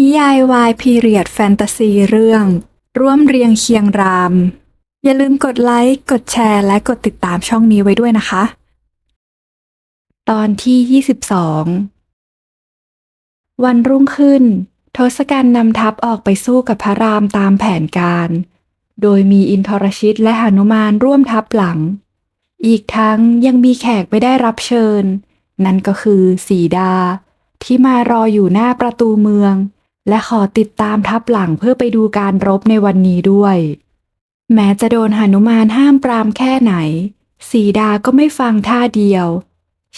นิยายวายพีเรียดแฟนตาซีเรื่อง ร่วมเรียงเคียงราม อย่าลืมกดไลค์ กดแชร์ และกดติดตามช่องนี้ไว้ด้วยนะคะ ตอนที่ 22 วันรุ่งขึ้น ทศกัณฐ์นำทัพออกไปสู้กับพระรามตามแผนการ โดยมีอินทรชิตและหนุมานร่วมทัพหลัง อีกทั้งยังมีแขกไม่ได้รับเชิญ นั่นก็คือสีดา ที่มารออยู่หน้าประตูเมือง และขอติดตามทัพหลังเพื่อไปดูการรบในวันนี้ด้วย แม้จะโดนหนุมานห้ามปรามแค่ไหน สีดาก็ไม่ฟังท่าเดียว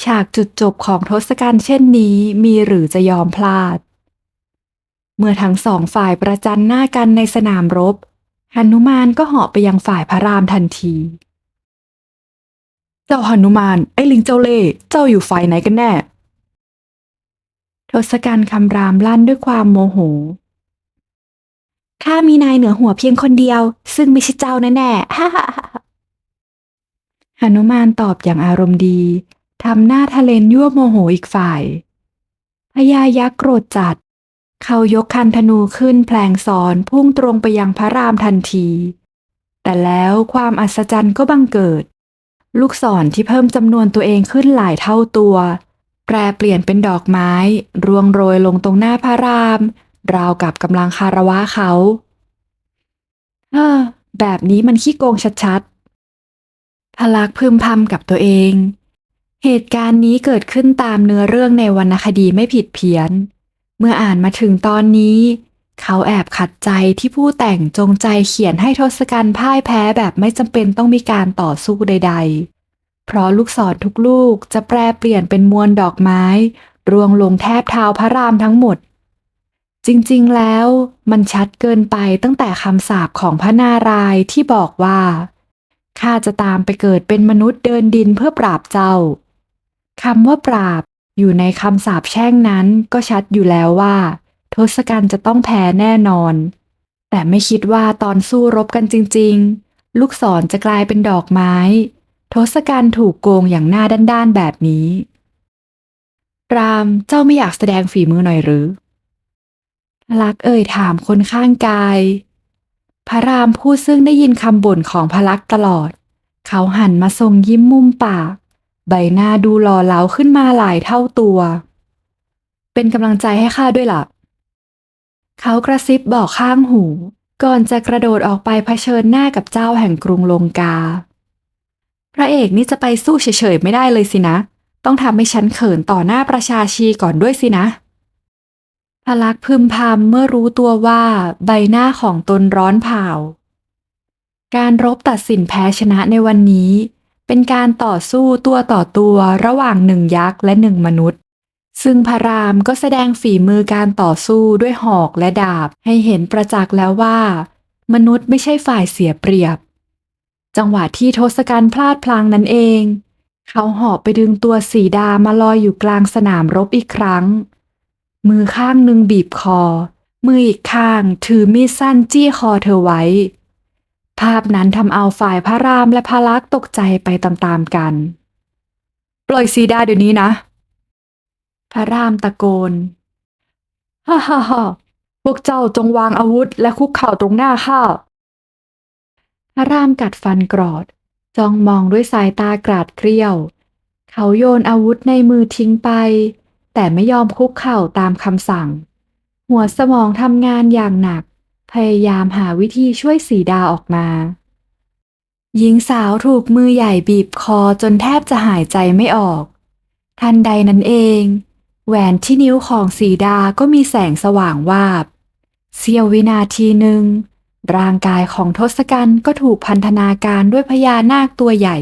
ฉากจุดจบของทศกัณฐ์เช่นนี้มีหรือจะยอมพลาด เมื่อทั้งสองฝ่ายประจันหน้ากันในสนามรบหนุมานก็เหาะไปยังฝ่ายพระรามทันที เจ้าหนุมานไอ้ลิงเจ้าเล่เจ้าอยู่ฝ่ายไหนกันแน่ ทศกัณฐ์คำรามลั่นด้วยความโมโห ข้ามีนายเหนือหัวเพียงคนเดียว ซึ่งไม่ใช่เจ้าแน่ๆฮ่าหนุมานตอบอย่างอารมณ์ดี ทำหน้าทะเลนยั่วโมโหอีกฝ่ายพญายักษ์โกรธจัด เขายกคันธนูขึ้นแผลงสอนพุ่งตรงไปยังพระรามทันที แต่แล้วความอัศจรรย์ก็บังเกิด ลูกศรที่เพิ่มจำนวนตัวเองขึ้นหลายเท่าตัว แปรเปลี่ยนเป็นดอกไม้ ร่วงโรยลงตรงหน้าพระราม ราวกับกำลังคารวะเขาเฮ้อแบบนี้มันขี้โกงชัดๆพลักพึมพำกับตัวเอง เหตุการณ์นี้เกิดขึ้นตามเนื้อเรื่องในวรรณคดีไม่ผิดเพี้ยน เมื่ออ่านมาถึงตอนนี้ เขาแอบขัดใจที่ผู้แต่งจงใจเขียนให้ทศกัณฐ์พ่ายแพ้แบบไม่จำเป็นต้องมีการต่อสู้ใด ๆ เพราะลูกศรทุกลูกจะแปรเปลี่ยนเป็นมวลดอกไม้รวงลงแทบเท้าพระรามทั้งหมด จริงๆแล้วมันชัดเกินไปตั้งแต่คำสาปของพระนารายที่บอกว่าข้าจะตามไปเกิดเป็นมนุษย์เดินดินเพื่อปราบเจ้าคำว่าปราบอยู่ในคำสาปแช่งนั้นก็ชัดอยู่แล้วว่าทศกัณฐ์จะต้องแพ้แน่นอน แต่ไม่คิดว่าตอนสู้รบกันจริง ๆ ลูกศรจะกลายเป็นดอกไม้ ทศกัณฐ์ถูกโกงอย่างหน้าด้านๆแบบนี้ รามเจ้าไม่อยากแสดงฝีมือหน่อยหรือลักเอ่ยถามคนข้างกาย พระรามผู้ซึ่งได้ยินคำบ่นของพระลักษ์ตลอด เขาหันมาทรงยิ้มมุมปาก ใบหน้าดูหล่อเหลาขึ้นมาหลายเท่าตัว เป็นกำลังใจให้ข้าด้วยล่ะ เขากระซิบบอกข้างหู ก่อนจะกระโดดออกไปเผชิญหน้ากับเจ้าแห่งกรุงลงกา พระเอกนี่จะไปสู้เฉยๆไม่ได้เลยสินะ ต้องทำให้ฉันเขินต่อหน้าประชาชีก่อนด้วยสินะพลักษ์พึมพำเมื่อรู้ตัวว่าใบหน้าของตนร้อนเผา การรบตัดสินแพ้ชนะในวันนี้ เป็นการต่อสู้ตัวต่อตัวระหว่างหนึ่งยักษ์และหนึ่งมนุษย์ ซึ่งพระรามก็แสดงฝีมือการต่อสู้ด้วยหอกและดาบให้เห็นประจักษ์แล้วว่า มนุษย์ไม่ใช่ฝ่ายเสียเปรียบ จังหวะที่ทศกัณฐ์พลาดพลังนั้นเอง เขาหอบไปดึงตัวสีดามาลอยอยู่กลางสนามรบอีกครั้ง มือข้างหนึ่งบีบคอ มืออีกข้างถือมีดสั้นจี้คอเธอไว้ ภาพนั้นทำเอาฝ่ายพระรามและพระลักษณ์ตกใจไปตามๆกัน ปล่อยสีดาเดี๋ยวนี้นะ พระรามตะโกนฮ่าฮ่าฮ่าพวกเจ้าจงวางอาวุธและคุกเข่าตรงหน้าข้า พระรามกัดฟันกรอด จ้องมองด้วยสายตากราดเกรียว เขาโยนอาวุธในมือทิ้งไป แต่ไม่ยอมคุกเข่าตามคำสั่ง หัวสมองทำงานอย่างหนัก พยายามหาวิธีช่วยสีดาออกมา หญิงสาวถูกมือใหญ่บีบคอจนแทบจะหายใจไม่ออก ทันใดนั้นเอง แหวนที่นิ้วของสีดาก็มีแสงสว่างวาบ เสี้ยววินาทีหนึ่ง ร่างกายของทศกัณฐ์ก็ถูกพันธนาการด้วยพญานาคตัวใหญ่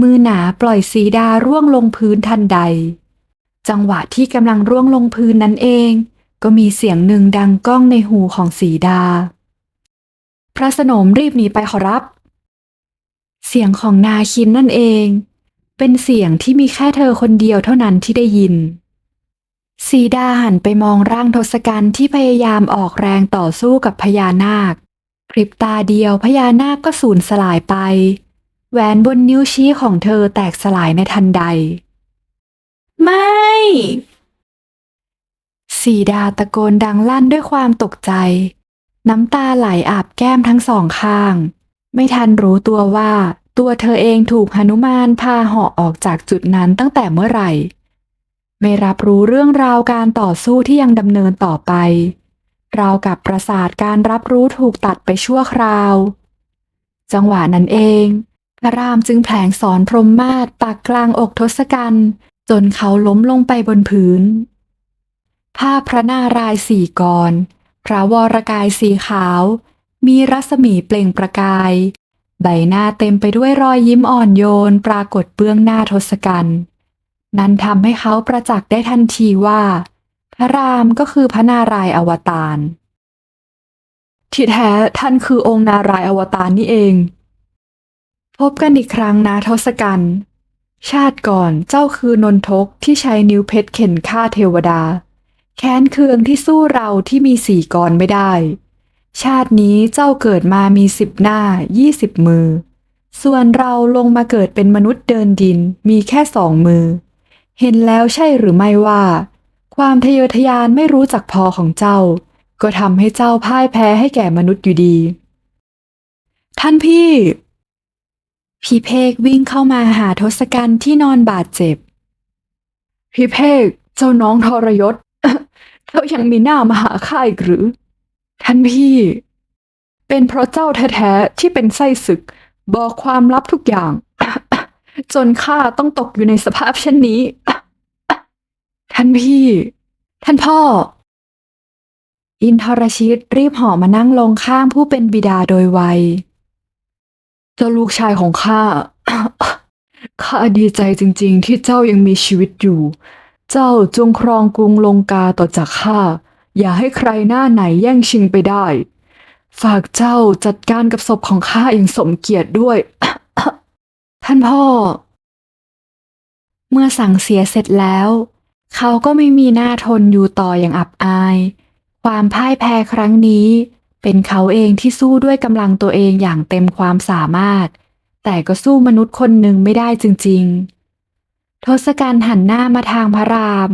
มือหนาปล่อยสีดาร่วงลงพื้นทันใด จังหวะที่กำลังร่วงลงพื้นนั้นเอง ก็มีเสียงหนึ่งดังก้องในหูของสีดา พระสนมรีบหนีไปขอรับ เสียงของนาคินนั่นเอง เป็นเสียงที่มีแค่เธอคนเดียวเท่านั้นที่ได้ยินสีดาหันไปมองร่างทศกัณฐ์ที่พยายามออกแรงต่อสู้กับพญานาค พริบตาเดียวพญานาคก็สูญสลายไป แหวนบนนิ้วชี้ของเธอแตกสลายในทันใด ไม่สสีดาตะโกนดังลั่นด้วยความตกใจ น้ำตาไหลอาบแก้มทั้งสองข้าง ไม่ทันรู้ตัวว่า ตัวเธอเองถูกหนุมานพาเหาะออกจากจุดนั้นตั้งแต่เมื่อไหร่ ไม่รับรู้เรื่องราวการต่อสู้ที่ยังดำเนินต่อไป ราวกับประสาทการรับรู้ถูกตัดไปชั่วคราว จังหวะนั้นเองพระรามจึงแผลงสอนพรหมมาศปากกลางอกทศกัณฐ์จนเขาล้มลงไปบนพื้น ภาพพระนารายสี่กร พระวรกายสีขาว มีรัศมีเปล่งประกาย ใบหน้าเต็มไปด้วยรอยยิ้มอ่อนโยนปรากฏเบื้องหน้าทศกัณฐ์นั้นทำให้เขาประจักษ์ได้ทันทีว่า พระรามก็คือพระนารายณ์อวตารที่แท้ท่านคือองค์นารายณ์อวตารนี่เอง พบกันอีกครั้งนะทศกัณฐ์ชาติก่อนเจ้าคือนนทกที่ใช้นิ้วเพชรเข็นฆ่าเทวดา แค้นเคืองที่สู้เราที่มีสี่กรไม่ได้ ชาตินี้เจ้าเกิดมามีสิบหน้ายี่สิบมือ ส่วนเราลงมาเกิดเป็นมนุษย์เดินดินมีแค่สองมือ เห็นแล้วใช่หรือไม่ว่า ความทะเยอทะยานไม่รู้จักพอของเจ้า ก็ทำให้เจ้าพ่ายแพ้ให้แก่มนุษย์อยู่ดี ท่านพี่ พี่เพกวิ่งเข้ามาหาทศกัณฐ์ที่นอนบาดเจ็บ พี่เพกเจ้าน้องทรยศ เจ้ายังมีหน้ามาหาข้าอีกหรือ ท่านพี่ เป็นเพราะเจ้าแท้ๆที่เป็นไส้ศึก บอกความลับทุกอย่าง จนข้าต้องตกอยู่ในสภาพเช่นนี้ ท่านพี่ ท่านพ่อ อินทรชิตรีบห่อมานั่งลงข้างผู้เป็นบิดาโดยไวเจ้าลูกชายของข้า ข้าดีใจจริงๆ ที่เจ้ายังมีชีวิตอยู่ เจ้าจงครองกรุงลงกาต่อจากข้า อย่าให้ใครหน้าไหนแย่งชิงไปได้ ฝากเจ้าจัดการกับศพของข้าอย่างสมเกียรติด้วย ท่านพ่อ เมื่อสั่งเสียเสร็จแล้ว เขาก็ไม่มีหน้าทนอยู่ต่ออย่างอับอาย ความพ่ายแพ้ครั้งนี้ เป็นเขาเองที่สู้ด้วยกำลังตัวเองอย่างเต็มความสามารถ แต่ก็สู้มนุษย์คนหนึ่งไม่ได้จริง ๆ ทศกัณฐ์หันหน้ามาทางพระราม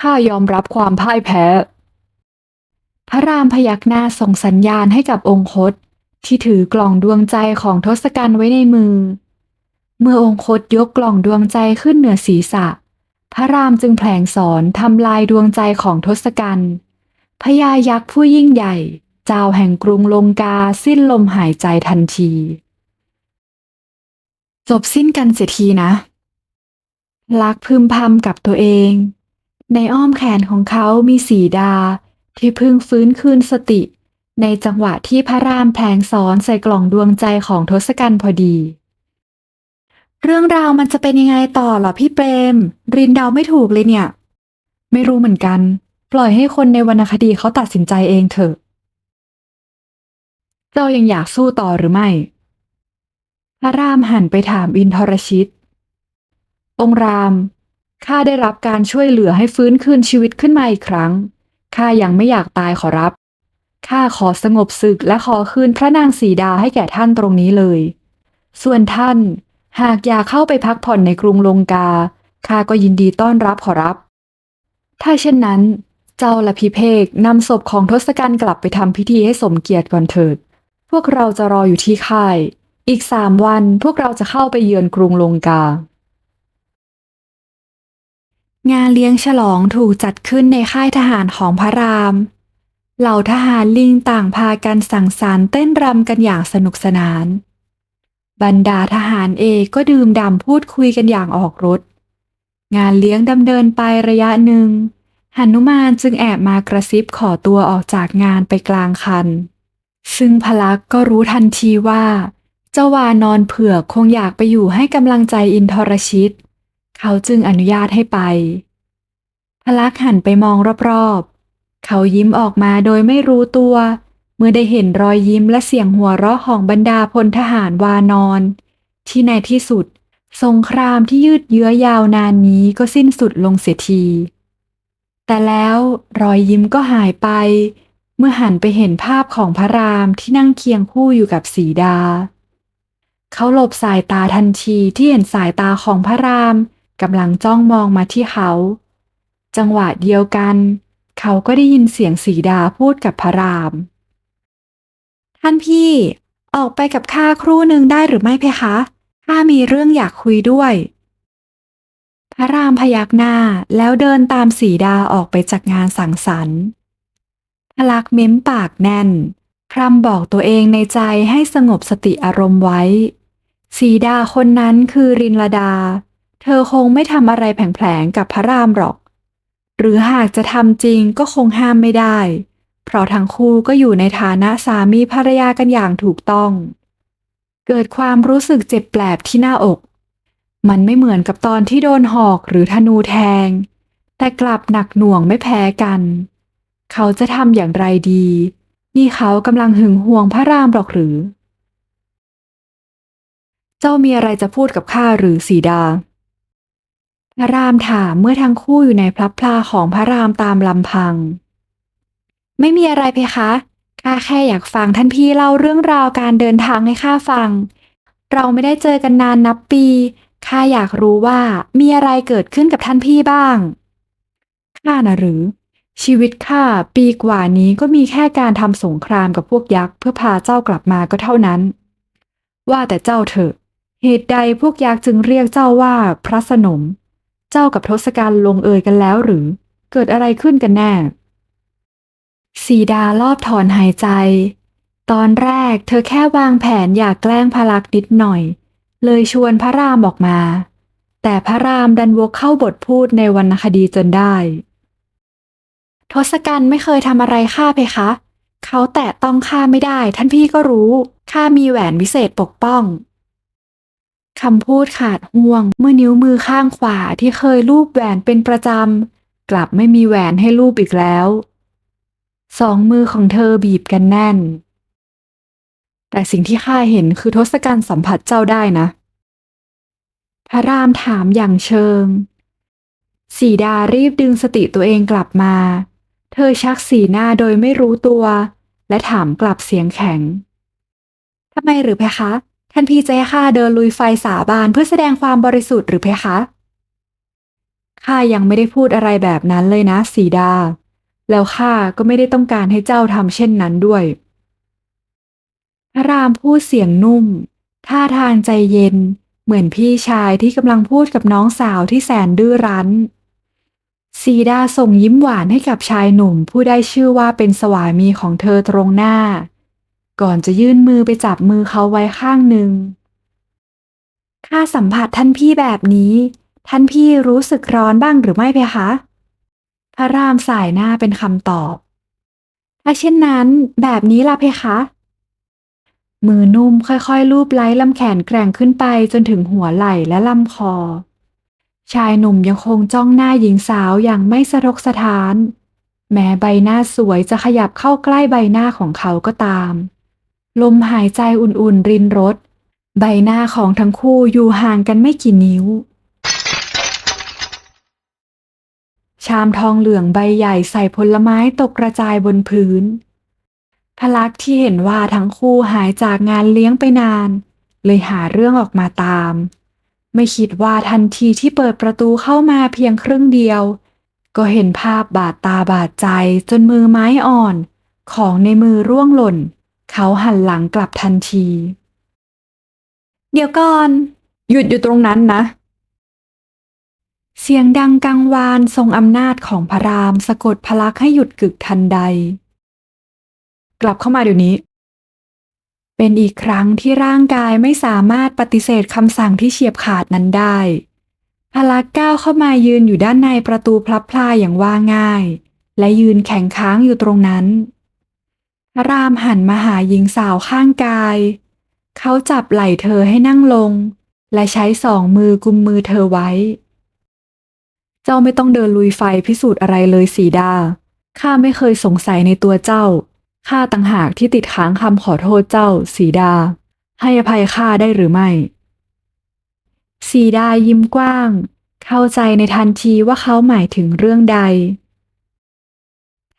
ข้ายอมรับความพ่ายแพ้ พระรามพยักหน้าส่งสัญญาณให้กับองคต ที่ถือกล่องดวงใจของทศกัณฐ์ไว้ในมือ เมื่อองคตยกกล่องดวงใจขึ้นเหนือศีรษะ พระรามจึงแผลงสอนทำลายดวงใจของทศกัณฐ์พญายักษ์ผู้ยิ่งใหญ่ เจ้าแห่งกรุงลงกาสิ้นลมหายใจทันที จบสิ้นกันเสียทีนะ ลักพึมพำกับตัวเอง ในอ้อมแขนของเขามีสีดา ที่เพิ่งฟื้นคืนสติ ในจังหวะที่พระรามแผลงสอนใส่กล่องดวงใจของทศกัณฐ์พอดี เรื่องราวมันจะเป็นยังไงต่อหรอพี่เปรม รินเดาไม่ถูกเลยเนี่ย ไม่รู้เหมือนกัน ปล่อยให้คนในวรรณคดีเขาตัดสินใจเองเถอะ เจ้ายังอยากสู้ต่อหรือไม่ พระรามหันไปถามอินทรชิต องราม ข้าได้รับการช่วยเหลือให้ฟื้นคืนชีวิตขึ้นมาอีกครั้ง ข้ายังไม่อยากตายขอรับ ข้าขอสงบศึกและขอคืนพระนางสีดาให้แก่ท่านตรงนี้เลย ส่วนท่าน หากอยากเข้าไปพักผ่อนในกรุงลงกา ข้าก็ยินดีต้อนรับขอรับ ถ้าเช่นนั้น เจ้าและพิเภกนำศพของทศกัณฐ์กลับไปทำพิธีให้สมเกียรติก่อนเถิด พวกเราจะรออยู่ที่ค่าย อีกสามวันพวกเราจะเข้าไปเยือนกรุงลงกา งานเลี้ยงฉลองถูกจัดขึ้นในค่ายทหารของพระราม เหล่าทหารลิงต่างพากันสั่งสรรค์เต้นรำกันอย่างสนุกสนาน บรรดาทหารเอกก็ดื่มด่ำพูดคุยกันอย่างออกรถ งานเลี้ยงดำเนินไประยะหนึ่งหนุมานจึงแอบมากระซิบขอตัวออกจากงานไปกลางคัน ซึ่งพลักษ์ก็รู้ทันทีว่าเจ้าวานอนเผือกคงอยากไปอยู่ให้กำลังใจอินทรชิต เขาจึงอนุญาตให้ไป พลักษ์หันไปมองรอบๆ เขายิ้มออกมาโดยไม่รู้ตัว เมื่อได้เห็นรอยยิ้มและเสียงหัวเราะของบรรดาพลทหารวานอนที่ในที่สุด สงครามที่ยืดเยื้อยาวนานนี้ก็สิ้นสุดลงเสียที แต่แล้วรอยยิ้มก็หายไป เมื่อหันไปเห็นภาพของพระรามที่นั่งเคียงคู่อยู่กับสีดา เขาหลบสายตาทันทีที่เห็นสายตาของพระรามกำลังจ้องมองมาที่เขา จังหวะเดียวกัน เขาก็ได้ยินเสียงสีดาพูดกับพระราม ท่านพี่ ออกไปกับข้าครู่หนึ่งได้หรือไม่เพคะ ข้ามีเรื่องอยากคุยด้วย พระรามพยักหน้าแล้วเดินตามสีดาออกไปจากงานสังสรรค์พลักเม้มปากแน่น พรำบอกตัวเองในใจให้สงบสติอารมณ์ไว้ สีดาคนนั้นคือรินลดา เธอคงไม่ทำอะไรแผลงๆกับพระรามหรอก หรือหากจะทำจริงก็คงห้ามไม่ได้ เพราะทั้งคู่ก็อยู่ในฐานะสามีภรรยากันอย่างถูกต้อง เกิดความรู้สึกเจ็บแปลบที่หน้าอก มันไม่เหมือนกับตอนที่โดนหอกหรือธนูแทง แต่กลับหนักหน่วงไม่แพ้กัน เขาจะทำอย่างไรดี นี่เขากำลังหึงหวงพระรามหรอกหรือ เจ้ามีอะไรจะพูดกับข้าหรือสีดาพระรามถามเมื่อทั้งคู่อยู่ในพลับพลาของพระรามตามลำพัง ไม่มีอะไรเพคะข้าแค่อยากฟังท่านพี่เล่าเรื่องราวการเดินทางให้ข้าฟัง เราไม่ได้เจอกันนานนับปีข้าอยากรู้ว่ามีอะไรเกิดขึ้นกับท่านพี่บ้างข้านะหรือ ชีวิตข้าปีกว่านี้ก็มีแค่การทำสงครามกับพวกยักษ์เพื่อพาเจ้ากลับมาก็เท่านั้น ว่าแต่เจ้าเถอะ เหตุใดพวกยักษ์จึงเรียกเจ้าว่าพระสนม เจ้ากับทศกัณฐ์ลงเอยกันแล้วหรือ เกิดอะไรขึ้นกันแน่ สีดารอบถอนหายใจ ตอนแรกเธอแค่วางแผนอยากแกล้งพลักนิดหน่อย เลยชวนพระรามออกมา แต่พระรามดันวกเข้าบทพูดในวรรณคดีจนได้ ทศกัณฐ์ไม่เคยทำอะไรข้าเพคะ เขาแตะต้องข้าไม่ได้ ท่านพี่ก็รู้ข้ามีแหวนวิเศษปกป้องคำพูดขาดห่วงเมื่อนิ้วมือข้างขวาที่เคยลูบแหวนเป็นประจำ กลับไม่มีแหวนให้ลูบอีกแล้ว สองมือของเธอบีบกันแน่น แต่สิ่งที่ข้าเห็นคือทศกัณฐ์สัมผัสเจ้าได้นะ พระรามถามอย่างเชิง สีดารีบดึงสติตัวเองกลับมา เธอชักสีหน้าโดยไม่รู้ตัว และถามกลับเสียงแข็ง ทำไมหรือเพคะ ท่านพี่จะให้ข้าเดินลุยไฟสาบานเพื่อแสดงความบริสุทธิ์หรือเพคะข้ายังไม่ได้พูดอะไรแบบนั้นเลยนะสีดา แล้วข้าก็ไม่ได้ต้องการให้เจ้าทำเช่นนั้นด้วย พระรามพูดเสียงนุ่ม ท่าทางใจเย็น เหมือนพี่ชายที่กำลังพูดกับน้องสาวที่แสนดื้อรั้นสีดาส่งยิ้มหวานให้กับชายหนุ่มผู้ได้ชื่อว่าเป็นสวามีของเธอตรงหน้า ก่อนจะยื่นมือไปจับมือเขาไว้ข้างหนึ่งข้าสัมผัสท่านพี่แบบนี้ ท่านพี่รู้สึกร้อนบ้างหรือไม่เพคะ พระรามสายหน้าเป็นคำตอบ ถ้าเช่นนั้น แบบนี้ล่ะเพคะ มือนุ่มค่อยๆลูบไล้ลำแขนแกร่งขึ้นไปจนถึงหัวไหล่และลำคอ ชายหนุ่มยังคงจ้องหน้าหญิงสาวอย่างไม่สะทกสะท้าน แม้ใบหน้าสวยจะขยับเข้าใกล้ใบหน้าของเขาก็ตาม ลมหายใจอุ่นๆรินรถใบหน้าของทั้งคู่อยู่ห่างกันไม่กี่นิ้ว ชามทองเหลืองใบใหญ่ใส่ผลไม้ตกกระจายบนพื้น พลักษณ์ที่เห็นว่าทั้งคู่หายจากงานเลี้ยงไปนาน เลยหาเรื่องออกมาตาม ไม่คิดว่าทันทีที่เปิดประตูเข้ามาเพียงครึ่งเดียว ก็เห็นภาพบาดตาบาดใจจนมือไม้อ่อน ของในมือร่วงหล่น เขาหันหลังกลับทันที เดี๋ยวก่อน หยุดอยู่ตรงนั้นนะ เสียงดังกังวานทรงอำนาจของพระรามสะกดพลักให้หยุดกึกทันใด กลับเข้ามาเดี๋ยวนี้ เป็นอีกครั้งที่ร่างกายไม่สามารถปฏิเสธคำสั่งที่เฉียบขาดนั้นได้ พลักก้าวเข้ามายืนอยู่ด้านในประตูพลับพลายอย่างว่าง่าย และยืนแข็งค้างอยู่ตรงนั้น พระรามหันมาหาหญิงสาวข้างกาย เขาจับไหล่เธอให้นั่งลง และใช้สองมือกุมมือเธอไว้ เจ้าไม่ต้องเดินลุยไฟพิสูจน์อะไรเลยสีดา ข้าไม่เคยสงสัยในตัวเจ้า ข้าต่างหากที่ติดค้างคำขอโทษเจ้า สีดา ให้อภัยข้าได้หรือไม่ สีดายิ้มกว้าง เข้าใจในทันทีว่าเขาหมายถึงเรื่องใด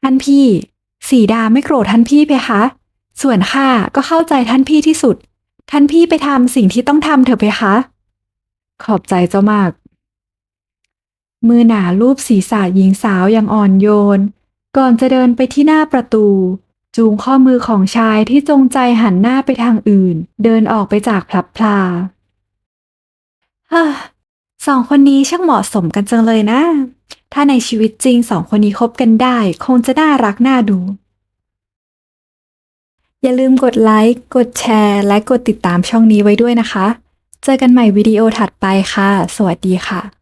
ท่านพี่ สีดาไม่โกรธท่านพี่เพคะ ส่วนข้าก็เข้าใจท่านพี่ที่สุด ท่านพี่ไปทำสิ่งที่ต้องทำเถอะเพคะ ขอบใจเจ้ามาก มือหนาลูบศีรษะหญิงสาวอย่างอ่อนโยน ก่อนจะเดินไปที่หน้าประตู จูงข้อมือของชายที่จงใจหันหน้าไปทางอื่น เดินออกไปจากพลับพลาเฮ้อสองคนนี้ช่างเหมาะสมกันจังเลยนะ ถ้าในชีวิตจริงสองคนนี้คบกันได้ คงจะน่ารักน่าดู อย่าลืมกดไลค์ กดแชร์ และกดติดตามช่องนี้ไว้ด้วยนะคะ เจอกันใหม่วิดีโอถัดไปค่ะ สวัสดีค่ะ